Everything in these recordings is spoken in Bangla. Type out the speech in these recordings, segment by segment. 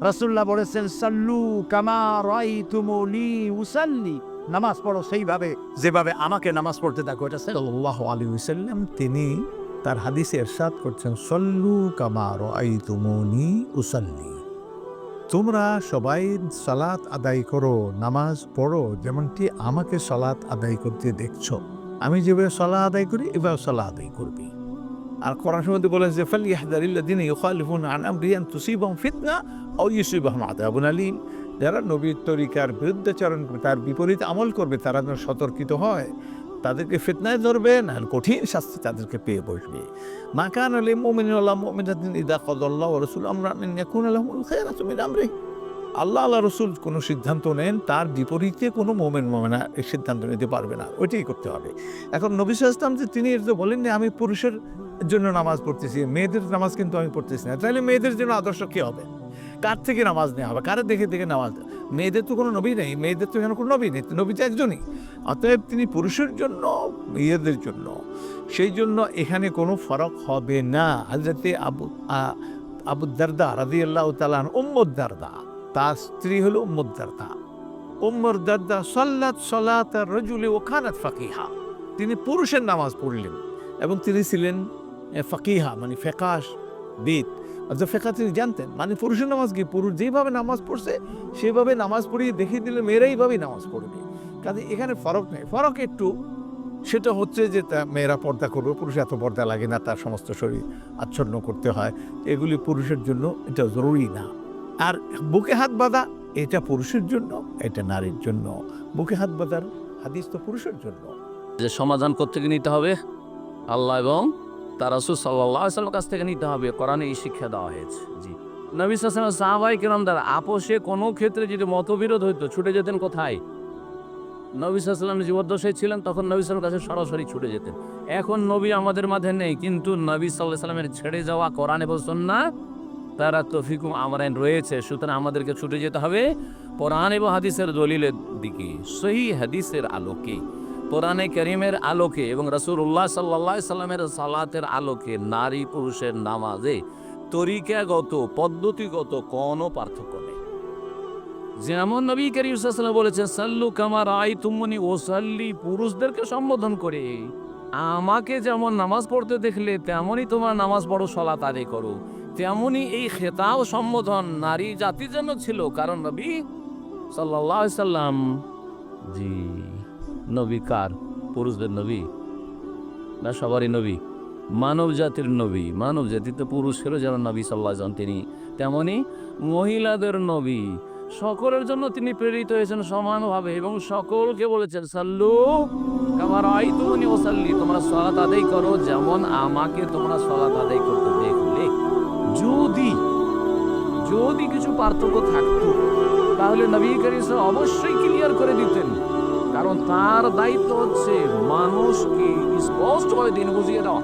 রাসূলুল্লাহ বলেছেন, সাল্লু কামা নামাজ পড়ো সেইভাবে, যেভাবে আমাকে নামাজ পড়তে দেখো, এটা সাল্লাহ আলী ওসাল্লাম তিনি তার হাদিসে এরশাদ করছেন, সল্লু কামার আইতুমনি উসাল্লি। তোমরা সবাই সালাত আদায় করো, নামাজ পড়ো, যেমনটি আমাকে সালাত আদায় করতে দেখছ। আমি যেভাবে সলা আদায় করি, এভাবে সলা আদায় করবি। আর কোরআন মধ্যে বলে যে ফাল ইয়াহদারিল্লাযিনা ইউখালিফুনা আন আমরি আন তুসিবাহুম ফিতনা আও ইউসিবাহুম আযাবুন আলীম। যারা নবীর তরিকার বিরুদ্ধাচরণ করবে, তার বিপরীত আমল করবে, তারা যেন সতর্কিত হয়। তাদেরকে ফিতনায় ধরবে, না কঠিন শাস্তি তাদেরকে পেয়ে বসবে। মা কান আলী মোমিন আল্লাহ মোমিনাতিন ইদা কদল্লাহ ও রসুল আমরা আলহুল খায়রাতু মিন আমরি আল্লাহ আল্লাহ রসুল কোনো সিদ্ধান্ত নেন, তার বিপরীতে কোনো মোমেন মোমেনা এই সিদ্ধান্ত নিতে পারবে না। ওইটাই করতে হবে। এখন নবী ইসলাম যে, তিনি বলেননি, আমি পুরুষের জন্য নামাজ পড়তেছি। মেয়েদের নামাজ কিন্তু আমি পড়তেছি না। তাহলে মেয়েদের জন্য আদর্শ কী হবে? কার থেকে নামাজ নেওয়া হবে? কার দেখে দেখে নামাজ মেয়েদের তো কোনো নবী নেই। মেয়েদের তো এখানে কোনো নবী নেই। নবী তো একজনই। অতএব তিনি পুরুষের জন্য, মেয়েদের জন্য। সেই জন্য এখানে কোনো ফরক হবে না। হাজরতে আবু, আ- আবু দারদা রাজি আল্লাহ তালান উম্মদ দারদা। তার স্ত্রী হলো উম্মদ দারদা। উম্মর দারদা সল্লাত সলাত ও খানাত ফাকিহা। তিনি পুরুষের নামাজ পড়লেন এবং তিনি ছিলেন ফাকিহা মানে ফেকাশ বিদ। অর্থাৎ ফেকা তিনি জানতেন মানে পুরুষের নামাজ কি? পুরুষ যেভাবে নামাজ পড়ছে, সেভাবে নামাজ পড়িয়ে দেখিয়ে দিলে মেয়েরা এইভাবেই নামাজ পড়বে। কাজে এখানে ফরক নেই। ফরক একটু, সেটা হচ্ছে যে তা মেয়েরা পর্দা করবে পুরুষ এত পর্দা লাগে না, তার সমস্ত শরীর আচ্ছন্ন করতে হয়। এগুলি পুরুষের জন্য এটা জরুরি না। আর বুকে হাত বাঁধা, এটা পুরুষের জন্য, এটা নারীর জন্য। বুকে হাত বাঁধার হাদিস তো পুরুষের জন্য। যে সমাধান কোথেকে নিতে হবে? আল্লাহ এবং তার রসুল সাল্লাহ সাল্লামের কাছ থেকে নিতে হবে। কোরআনে এই শিক্ষা দেওয়া হয়েছে। জি। নবী সালাম সাহাবাই কিরাম দ্বারা আপোষে কোনো ক্ষেত্রে যদি মতবিরোধ হইতো, ছুটে যেতেন কোথায়? নবী সাল্লাম জীবদ্দশায় ছিলেন, তখন নবী সালামের কাছে সরাসরি ছুটে যেতেন। এখন নবী আমাদের মাঝে নেই, কিন্তু নবী সাল্লাহ সাল্লামের ছেড়ে যাওয়া কোরআন এবং না তারা তফিকুম আমরাইন রয়েছে। সুতরাং আমাদেরকে ছুটে যেতে হবে কোরআন এবং হাদিসের দলিলের দিকে সহি হাদিসের আলোকে। কোরআনে করিমের আলোকে এবং রসুল্লাহ সাল্লাহ সাল্লামের সালাতের আলোকে নারী পুরুষের নামাজে তরিকাগত, পদ্ধতিগত কোনো পার্থক্য নেই। যেমন নবী করিম সাল্লাম বলেছেন, সাল্লু কামার আই তুমনি ও সাল্লি পুরুষদেরকে সম্বোধন করে, আমাকে যেমন নামাজ পড়তে দেখলে, তেমনই তোমার নামাজ পড়ো সলাত আদায় করো। তেমনি এই খেতাও সম্বোধন নারী জাতির জন্য ছিল। কারণ নবী সাল্লাহ সাল্লাম, জি। নবী কার? পুরুষদের নবী? না, সবারই নবী। মানব জাতির নবী। মানব জাতি তো পুরুষ ছিল যেমন নবী সাল্লাহ তিনি। তেমনি মহিলাদের নবী। সকলের জন্য তিনি প্রেরিত হয়েছেন সমানভাবে এবং সকলকে বলেছেন, সাল্লু কামার আই তুমি ও সাল্লি তোমরা সলাত আদায় করো যেমন আমাকে তোমরা সলাত আদায় করতে দেখলে। যদি যদি কিছু পার্থক্য থাকতো, তাহলে নবী সাল্লাল্লাহু অবশ্যই কারণ তার দায়িত্ব হচ্ছে মানুষকে স্পষ্ট স্পষ্টভাবে দিন বুঝিয়ে দেওয়া।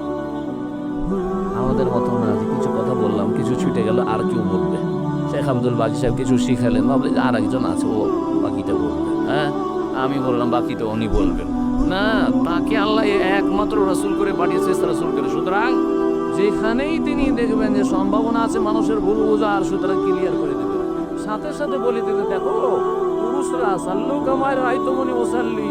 আমাদের মতো না, যে কিছু কথা বললাম, কিছু ছুটে গেল, আর কেউ বলবে। শেখ আব্দুল বাজি সাহেব কিছু শিখালেন, ভাবলে যে আর একজন আছে, ও বাকিটা বলবে। হ্যাঁ? আমি বললাম বাকিটা উনি বলবেন। না, তাকে আল্লাহ একমাত্র রাসূল করে পাঠিয়েছে রাসূল করে। সুতরাং যেখানেই তিনি দেখবেন যে সম্ভাবনা আছে, মানুষের ভুল বোঝা আর সুতরাং ক্লিয়ার করে দেবে। সাথে সাথে বলে দিতে দেখো পুরুষরা সাল্লু কামায় রাইতমনি ওসাল্লি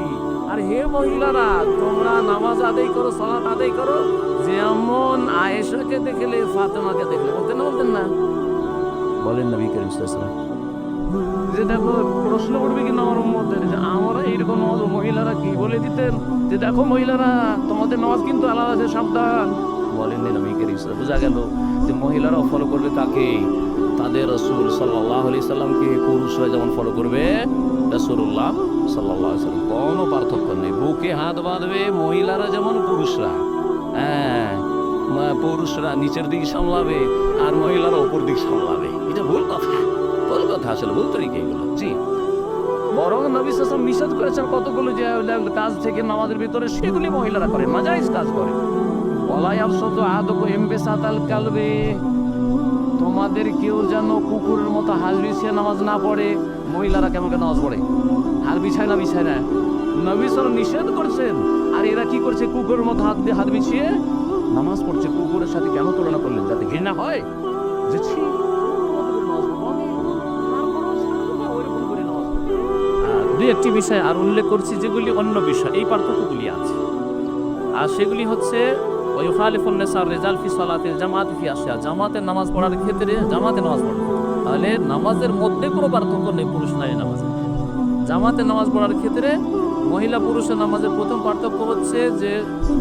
আর হে মহিলারা তোমরা নামাজ আদায় করো সালাত আদায় করো। যেমন আয়েশাকে দেখলে ফাতেমাকে দেখলে। বলতেন না বলতেন না? বলেন নবী করিম সাল্লাল্লাহু আলাইহি ওয়াসাল্লাম। যে দেখো প্রশ্ন করবে কি আমার মধ্যে যে আমরা এরকম মহিলারা কি? বলে দিতেন যে দেখো মহিলারা তোমাদের নামাজ কিন্তু আলাদা আছে সাবধান। বলেন নবী করিম সাল্লাল্লাহু বোঝা গেল যে মহিলারাও ফলো করবে কাকে? তাদের রসুল সাল্লাহ আলি সাল্লামকে পুরুষরা যেমন ফলো করবে রসুল্লাহ সাল্লাহ সাল্লাম কোনো পার্থক্য নেই। বুকে হাত বাঁধবে মহিলারা যেমন পুরুষরা হ্যাঁ পুরুষরা নিচের দিক সামলাবে আর মহিলারা ওপর দিক সামলাবে। এটা ভুল কথা ভুল কথা আসলে, ভুল তরিকা এগুলো। জি। বরং নবী সাসম নিষেধ করেছেন কতগুলো যে, কাজ থেকে নামাজের ভিতরে সেগুলি মহিলারা করে নাজাইজ কাজ করে। অলায়াবশত আদক এমবে সাতাল কালবে। তোমাদের কেউ যেন কুকুরের মতো হাল বিছিয়ে নামাজ না পড়ে, মহিলারা কেমন কেন নামাজ পড়ে? হাল বিছায় না বিছায় না? নবীশ্বর নিষেধ করছেন। আর এরা কি করছে কুকুরের মতো হাত দিয়ে হাত বিছিয়ে? নামাজ পড়ছে, কুকুরের সাথে কেন তুলনা করলেন? যাতে ঘৃণা হয়? যে ছি। দুই একটি বিষয় আর উল্লেখ করছি, যেগুলি অন্য বিষয়। এই পার্থক্যগুলি আছে। আর সেগুলি হচ্ছে ওয়ুখালিফুন্নেসার রেজাল ফি সালাতিল জামাত ফি আসিয়া জামাতের নামাজ পড়ার ক্ষেত্রে জামাতে নামাজ পড়ে। তাহলে নামাজের মধ্যে কোনো পার্থক্য নেই, পুরুষ নারী নামাজে। জামাতে নামাজ পড়ার ক্ষেত্রে মহিলা পুরুষের নামাজের প্রথম পার্থক্য হচ্ছে যে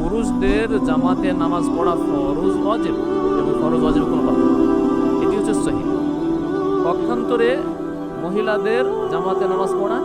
পুরুষদের জামাতে নামাজ পড়া ফরজ অজেব এবং ফরজ অজেব কোনো পার্থক্য। এটি হচ্ছে সহি। পক্ষান্তরে মহিলাদের জামাতে নামাজ পড়া